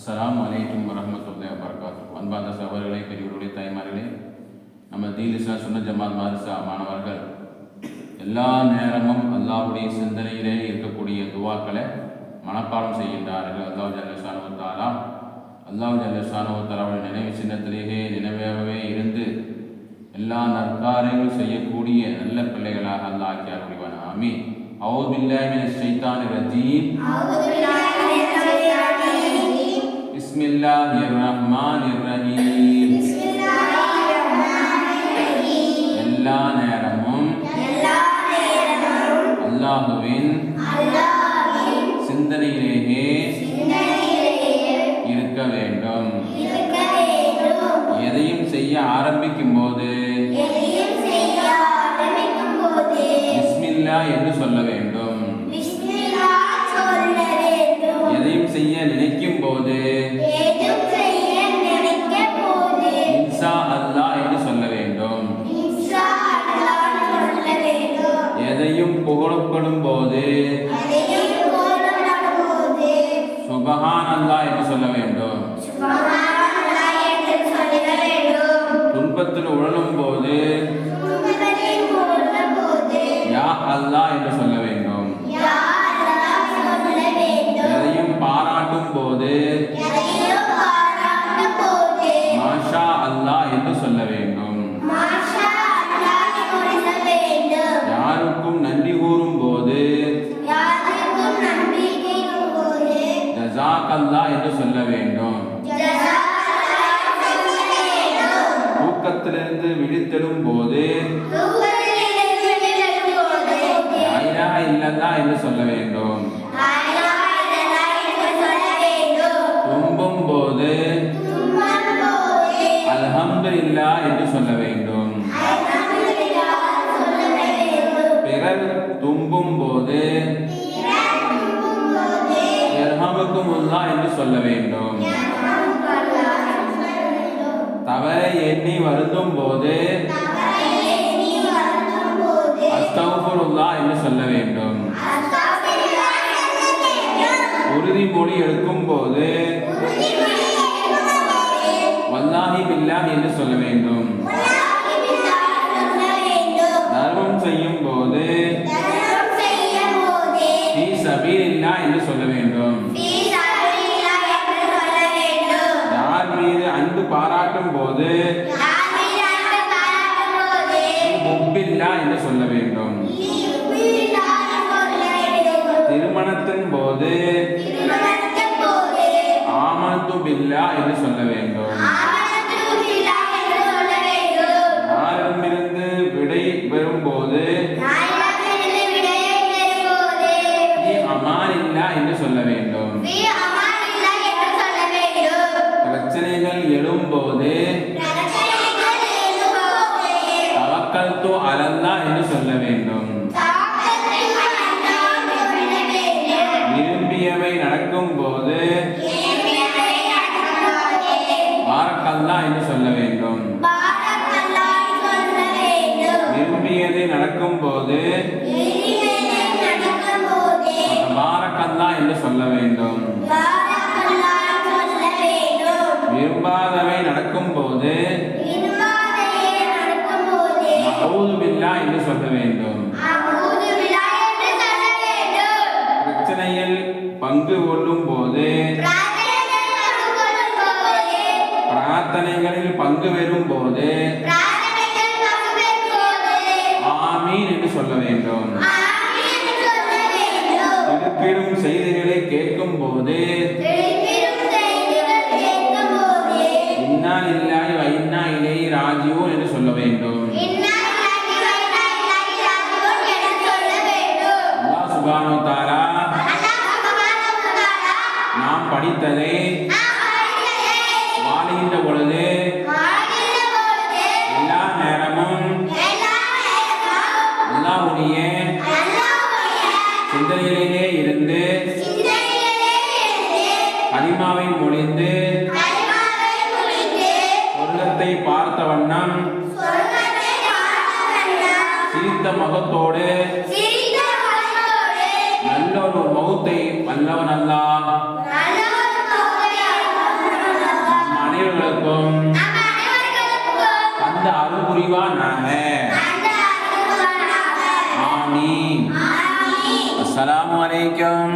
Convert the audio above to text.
அஸ்லாம் அலைக்கும் வரஹ்மத்துல்லாஹி வரகாத்து அன்பார்ந்த சகோதரர்களே பெரியவர்களே தாய்மார்களே நம்ம தீலிசா சுன்ன ஜமால் மாரிசா மாணவர்கள் எல்லா நேரமும் அல்லாவுடைய சிந்தனையிலே இருக்கக்கூடிய துவாக்களை மனப்பாடம் செய்கின்றார்கள். அல்லாஹ் ஜல்லஷானு தாலா அல்லாஹ் ஜல்லஷானு தாலாவுடைய நினைவு சின்னத்திலேயே நினைவாகவே இருந்து எல்லா நற்காரியங்களும் செய்யக்கூடிய நல்ல பிள்ளைகளாக அல்லாஹ் ஆக்கியார். முடிவான ஆமி அவுது பில்லாஹி மினஷ் ரஜீம் பிஸ்மில்லாஹிர் ரஹ்மானிர் ரஹீம். எல்லா நேரமும் அல்லாஹுவின் சிந்தனையிலேயே இருக்க வேண்டும். எதையும் செய்ய ஆரம்பிக்கும் போது பிஸ்மில்லா என்று சொல்ல வேண்டும். எதையும் செய்ய எதையும் புகழப்படும் போது சுபஹான் அல்லாஹ் என்று சொல்ல வேண்டும். துன்பத்தில் உழலும் போது யா அல்லாஹ் என்று சொல்ல தூக்கத்திலிருந்து விழித்தெழும் போது இல்லதா என்று சொல்ல வேண்டும். தும்பும் போது அல்ஹம்துலில்லா என்று சொல்ல வேண்டும். பிறர் தும்பும் போது எர்ஹமுக்குமுல்லா என்று சொல்ல வேண்டும். தவறை எண்ணி வருந்தும் போது அஸ்தகுஃபுருல்லா என்று சொல்ல வேண்டும். உறுதிமொழி எடுக்கும் போது வல்லாஹி பில்லாஹ் என்று சொல்ல வேண்டும். தர்மம் செய்யும் போது ஃபீ சபீலில்லா என்று சொல்ல வேண்டும். அன்பு பாராட்டும் போது முப்பில்லா என்று சொல்ல வேண்டும் திருமணத்தின் போது ஆமந்து பில்லா என்று சொல்ல வேண்டும் யாரிடமிருந்து விடை பெறும்போது நீ அமானில்லா என்று சொல்ல வேண்டும் எழும்போது தவக்கல் தோ அலல்லா என்று சொல்ல வேண்டும். விரும்பியவை நடக்கும் போது வாரக்கல்லா என்று சொல்ல வேண்டும். விரும்பியதை நடக்கும் போது பாரக்கல்லா என்று சொல்ல வேண்டும். விரும்பாதவை நடக்கும் போது அவுது பில்லா என்று சொல்ல வேண்டும். பிரச்சனையில் பங்கு கொள்ளும் போது பிரார்த்தனைகளில் பங்கு பெறும் ராஜியூன் என்று சொல்ல வேண்டும் அல்லாஹ் சுபானு தாலா நாம் படித்ததை வாழுகின்ற பொழுது எல்லா நேரமும் அல்லாஹ்வுடைய சிந்தனையிலேயே இருந்து கலிமாவை மொழிந்து சொர்க்கத்தை பார்த்த வண்ணம் சிரித்த முகத்தோடு. நல்ல ஒரு மௌத்தை வல்லவன் அல்லா அனைவர்களுக்கும் அந்த அருள் புரிவானாக. ஆமீன். அஸ்ஸலாமு அலைக்கும்.